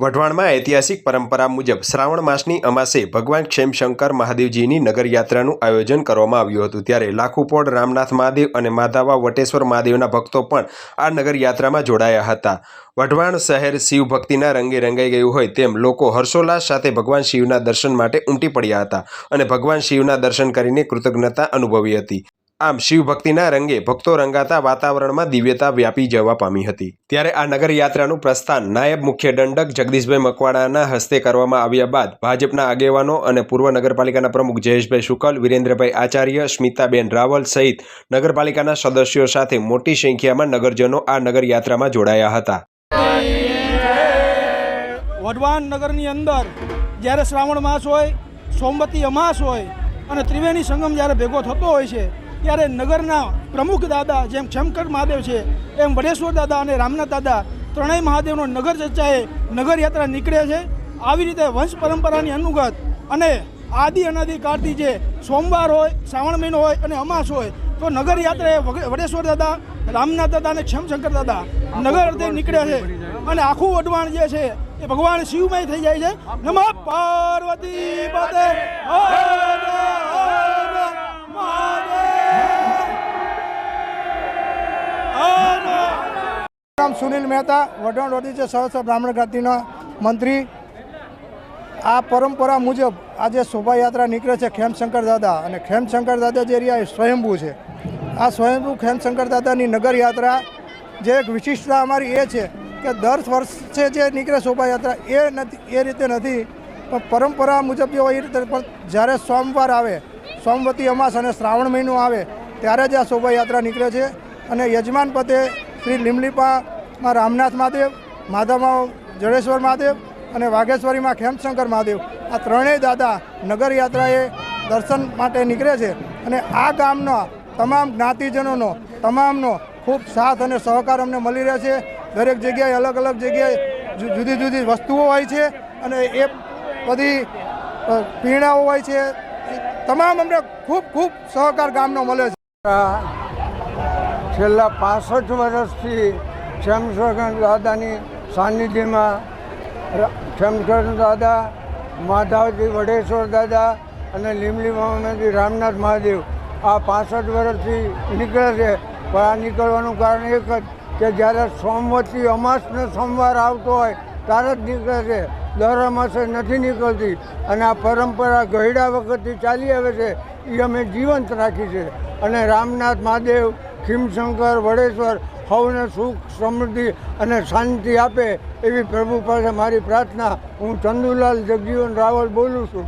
વઢવાણમાં ઐતિહાસિક પરંપરા મુજબ શ્રાવણ માસની અમાસે ભગવાન ક્ષેમશંકર મહાદેવજીની નગરયાત્રાનું આયોજન કરવામાં આવ્યું હતું. ત્યારે લાખુપોળ રામનાથ મહાદેવ અને માધાવા વટેશ્વર મહાદેવના ભક્તો પણ આ નગરયાત્રામાં જોડાયા હતા. વઢવાણ શહેર શિવ ભક્તિના રંગે રંગાઈ ગયું હોય તેમ લોકો હર્ષોલ્લાસ સાથે ભગવાન શિવના દર્શન માટે ઉમટી પડ્યા હતા અને ભગવાન શિવના દર્શન કરીને કૃતજ્ઞતા અનુભવી હતી. આમ શિવભક્તિના રંગે ભક્તો રંગાતા વાતાવરણમાં દિવ્યતા વ્યાપી જવા પામી હતી. ત્યારે આ નગરયાત્રાનું પ્રસ્થાન નાયબ મુખ્ય દંડક જગદીશભાઈ મકવાણાના હસ્તે કરવામાં આવ્યા બાદ ભાજપના આગેવાનો અને પૂર્વ નગરપાલિકાના પ્રમુખ જયેશભાઈ શુકલ, વિરેન્દ્રભાઈ આચાર્ય, સ્મિતાબેન રાવલ સહિત નગરપાલિકાના સદસ્યો સાથે મોટી સંખ્યામાં નગરજનો આ નગરયાત્રામાં જોડાયા હતા. વડવાન નગરની અંદર જ્યારે શ્રાવણ માસ હોય, સોમવતી અમાસ હોય અને ત્રિવેણી સંગમ જ્યારે ભેગો થતો હોય છે ત્યારે નગરના પ્રમુખ દાદા જેમ શંકર મહાદેવ છે, એમ વડેશ્વર દાદા અને રામનાથ દાદા ત્રણેય મહાદેવનો નગર ચર્ચાએ નગરયાત્રા નીકળે છે. આવી રીતે વંશ પરંપરાની અનુગત અને આદિ અનાદિ કાળથી જે સોમવાર હોય, શ્રાવણ મહિનો હોય અને અમાસ હોય, તો નગરયાત્રાએ વડેશ્વર દાદા, રામનાથ દાદા અને ક્ષમશંકર દાદા નગર અર્થે નીકળે છે. અને આખું વઢવાણ જે છે, એ ભગવાન શિવમય થઈ જાય છે. નમઃ પાર્વતી હર નામ સુનિલ મહેતા, વઢવાણ રોડી છે સહસ્ત્ર બ્રાહ્મણ જ્ઞાતિના મંત્રી. આ પરંપરા મુજબ આજે શોભાયાત્રા નીકળે છે ખેમશંકર દાદા અને ખેમશંકર દાદા જે રહ્યા એ સ્વયંભૂ છે. આ સ્વયંભૂ ખેમશંકર દાદાની નગરયાત્રા જે એક વિશિષ્ટતા અમારી એ છે કે દર વર્ષે જે નીકળે શોભાયાત્રા એ નથી, એ રીતે નથી, પણ પરંપરા મુજબ જે હોય એ રીતે પણ જ્યારે સોમવાર આવે, સોમવતી અમાસ અને શ્રાવણ મહિનો આવે, ત્યારે જ આ શોભાયાત્રા નીકળે છે. અને યજમાન પદે શ્રી લીમલીપામાં રામનાથ મહાદેવ માધામાં જડેશ્વર મહાદેવ અને વાઘેશ્વરીમાં ખેમશંકર મહાદેવ. આ ત્રણેય દાદા નગરયાત્રાએ દર્શન માટે નીકળે છે અને આ ગામના તમામ જ્ઞાતિજનોનો તમામનો ખૂબ સાથ અને સહકાર અમને મળી રહે છે. દરેક જગ્યાએ અલગ અલગ જગ્યાએ જુદી જુદી વસ્તુઓ હોય છે અને એ બધી પીણાઓ હોય છે. તમામ અમને ખૂબ ખૂબ સહકાર ગામનો મળે છે. છેલ્લા પાસઠ વર્ષથી શ્યામસગન દાદાની સાનિધ્યમાં શ્યામસગન દાદા, માધવજી વડેશ્વર દાદા અને લીમલી મહાદેવ રામનાથ મહાદેવ આ પાસઠ વર્ષથી નીકળે છે. પણ આ નીકળવાનું કારણ એક જ કે જ્યારે સોમવતી અમાસનો સોમવાર આવતો હોય ત્યારે જ નીકળે છે. દર અમાસે નથી નીકળતી અને આ પરંપરા ગયડા વખતથી ચાલી આવે છે. એ અમે જીવંત રાખી છે. અને રામનાથ મહાદેવ ખીમશંકર વડેશ્વર સૌને સુખ, સમૃદ્ધિ અને શાંતિ આપે એવી પ્રભુ પાસે મારી પ્રાર્થના. હું ચંદુલાલ જગજીવન રાવલ બોલું છું.